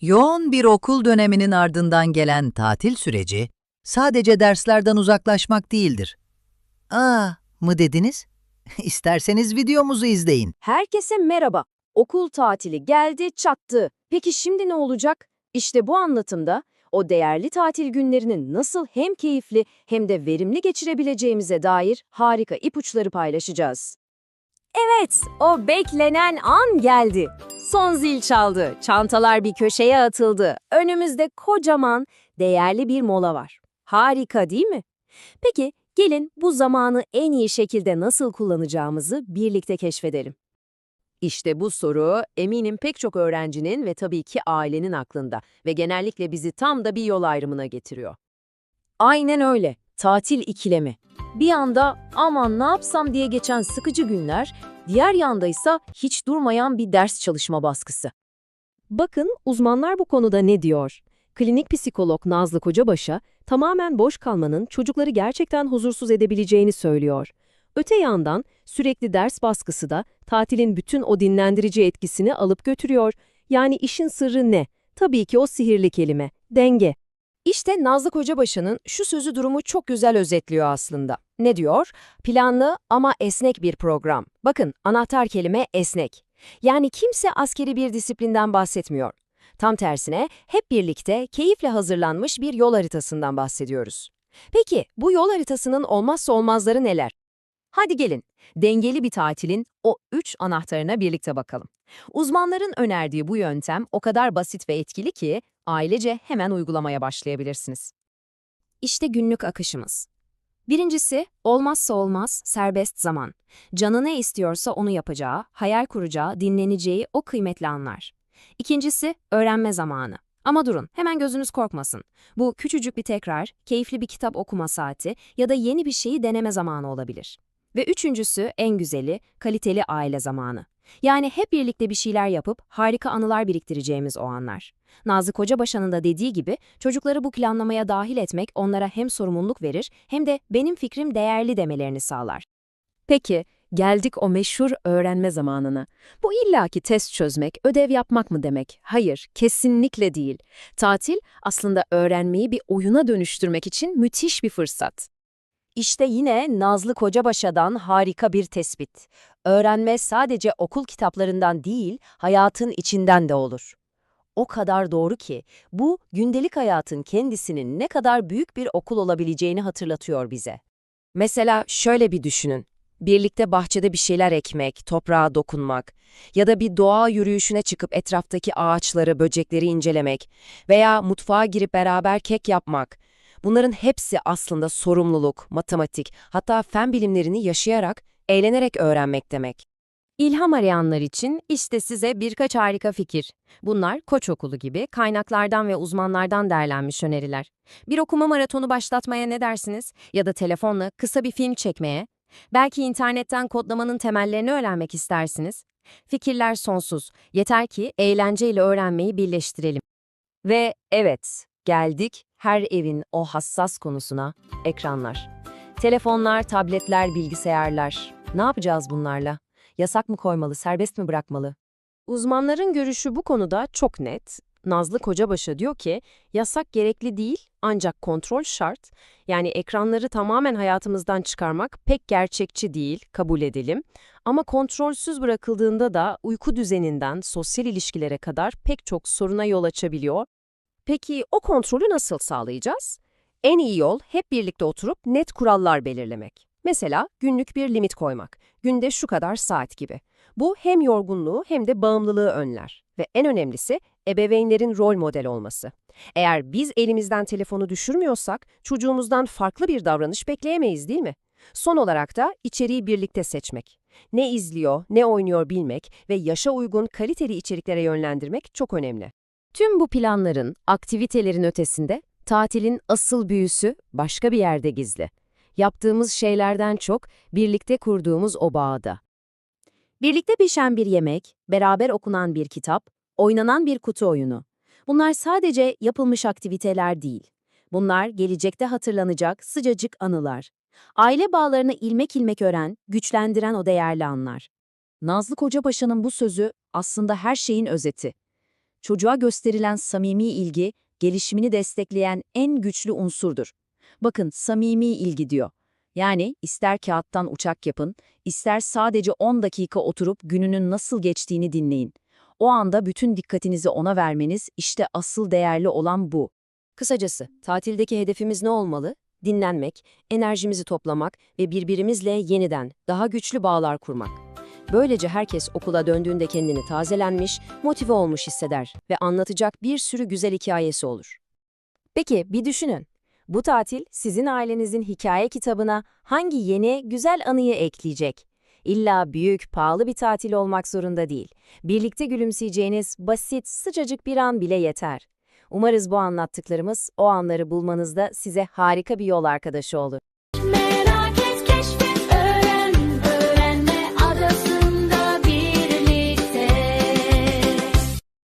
Yoğun bir okul döneminin ardından gelen tatil süreci, sadece derslerden uzaklaşmak değildir. Aa, mı dediniz? İsterseniz videomuzu izleyin. Herkese merhaba. Okul tatili geldi, çattı. Peki şimdi ne olacak? İşte bu anlatımda o değerli tatil günlerini nasıl hem keyifli hem de verimli geçirebileceğimize dair harika ipuçları paylaşacağız. Evet, o beklenen an geldi. Son zil çaldı, çantalar bir köşeye atıldı. Önümüzde kocaman, değerli bir mola var. Harika değil mi? Peki, gelin bu zamanı en iyi şekilde nasıl kullanacağımızı birlikte keşfedelim. İşte bu soru eminim pek çok öğrencinin ve tabii ki ailenin aklında ve genellikle bizi tam da bir yol ayrımına getiriyor. Aynen öyle. Tatil ikilemi. Bir yanda aman ne yapsam diye geçen sıkıcı günler, diğer yanda ise hiç durmayan bir ders çalışma baskısı. Bakın uzmanlar bu konuda ne diyor? Klinik psikolog Nazlı Kocabaş'a tamamen boş kalmanın çocukları gerçekten huzursuz edebileceğini söylüyor. Öte yandan sürekli ders baskısı da tatilin bütün o dinlendirici etkisini alıp götürüyor. Yani işin sırrı ne? Tabii ki o sihirli kelime, denge. İşte Nazlı Kocabaşı'nın şu sözü durumu çok güzel özetliyor aslında. Ne diyor? Planlı ama esnek bir program. Bakın anahtar kelime esnek. Yani kimse askeri bir disiplinden bahsetmiyor. Tam tersine hep birlikte keyifle hazırlanmış bir yol haritasından bahsediyoruz. Peki bu yol haritasının olmazsa olmazları neler? Hadi gelin, dengeli bir tatilin o üç anahtarına birlikte bakalım. Uzmanların önerdiği bu yöntem o kadar basit ve etkili ki ailece hemen uygulamaya başlayabilirsiniz. İşte günlük akışımız. Birincisi, olmazsa olmaz serbest zaman. Canı ne istiyorsa onu yapacağı, hayal kuracağı, dinleneceği o kıymetli anlar. İkincisi, öğrenme zamanı. Ama durun, hemen gözünüz korkmasın. Bu küçücük bir tekrar, keyifli bir kitap okuma saati ya da yeni bir şeyi deneme zamanı olabilir. Ve üçüncüsü, en güzeli, kaliteli aile zamanı. Yani hep birlikte bir şeyler yapıp harika anılar biriktireceğimiz o anlar. Nazlı Kocabaşı'nın da dediği gibi çocukları bu planlamaya dahil etmek onlara hem sorumluluk verir hem de benim fikrim değerli demelerini sağlar. Peki, geldik o meşhur öğrenme zamanına. Bu illaki test çözmek, ödev yapmak mı demek? Hayır, kesinlikle değil. Tatil aslında öğrenmeyi bir oyuna dönüştürmek için müthiş bir fırsat. İşte yine Nazlı Kocabaşa'dan harika bir tespit. Öğrenme sadece okul kitaplarından değil, hayatın içinden de olur. O kadar doğru ki bu gündelik hayatın kendisinin ne kadar büyük bir okul olabileceğini hatırlatıyor bize. Mesela şöyle bir düşünün. Birlikte bahçede bir şeyler ekmek, toprağa dokunmak ya da bir doğa yürüyüşüne çıkıp etraftaki ağaçları, böcekleri incelemek veya mutfağa girip beraber kek yapmak. Bunların hepsi aslında sorumluluk, matematik, hatta fen bilimlerini yaşayarak, eğlenerek öğrenmek demek. İlham arayanlar için işte size birkaç harika fikir. Bunlar Koç Okulu gibi kaynaklardan ve uzmanlardan derlenmiş öneriler. Bir okuma maratonu başlatmaya ne dersiniz? Ya da telefonla kısa bir film çekmeye? Belki internetten kodlamanın temellerini öğrenmek istersiniz. Fikirler sonsuz. Yeter ki eğlenceyle öğrenmeyi birleştirelim. Ve evet, geldik her evin o hassas konusuna, ekranlar. Telefonlar, tabletler, bilgisayarlar. Ne yapacağız bunlarla? Yasak mı koymalı, serbest mi bırakmalı? Uzmanların görüşü bu konuda çok net. Nazlı Kocabaşı diyor ki, yasak gerekli değil ancak kontrol şart. Yani ekranları tamamen hayatımızdan çıkarmak pek gerçekçi değil, kabul edelim. Ama kontrolsüz bırakıldığında da uyku düzeninden sosyal ilişkilere kadar pek çok soruna yol açabiliyor. Peki o kontrolü nasıl sağlayacağız? En iyi yol hep birlikte oturup net kurallar belirlemek. Mesela günlük bir limit koymak. Günde şu kadar saat gibi. Bu hem yorgunluğu hem de bağımlılığı önler. Ve en önemlisi ebeveynlerin rol model olması. Eğer biz elimizden telefonu düşürmüyorsak çocuğumuzdan farklı bir davranış bekleyemeyiz değil mi? Son olarak da içeriği birlikte seçmek. Ne izliyor, ne oynuyor bilmek ve yaşa uygun kaliteli içeriklere yönlendirmek çok önemli. Tüm bu planların, aktivitelerin ötesinde tatilin asıl büyüsü başka bir yerde gizli. Yaptığımız şeylerden çok birlikte kurduğumuz o bağda. Birlikte pişen bir yemek, beraber okunan bir kitap, oynanan bir kutu oyunu. Bunlar sadece yapılmış aktiviteler değil. Bunlar gelecekte hatırlanacak sıcacık anılar. Aile bağlarını ilmek ilmek ören, güçlendiren o değerli anlar. Nazlı Kocabaşı'nın bu sözü aslında her şeyin özeti. Çocuğa gösterilen samimi ilgi, gelişimini destekleyen en güçlü unsurdur. Bakın samimi ilgi diyor. Yani ister kağıttan uçak yapın, ister sadece 10 dakika oturup gününün nasıl geçtiğini dinleyin. O anda bütün dikkatinizi ona vermeniz işte asıl değerli olan bu. Kısacası tatildeki hedefimiz ne olmalı? Dinlenmek, enerjimizi toplamak ve birbirimizle yeniden daha güçlü bağlar kurmak. Böylece herkes okula döndüğünde kendini tazelenmiş, motive olmuş hisseder ve anlatacak bir sürü güzel hikayesi olur. Peki bir düşünün. Bu tatil sizin ailenizin hikaye kitabına hangi yeni, güzel anıyı ekleyecek? İlla büyük, pahalı bir tatil olmak zorunda değil. Birlikte gülümseyeceğiniz basit, sıcacık bir an bile yeter. Umarız bu anlattıklarımız o anları bulmanızda size harika bir yol arkadaşı olur.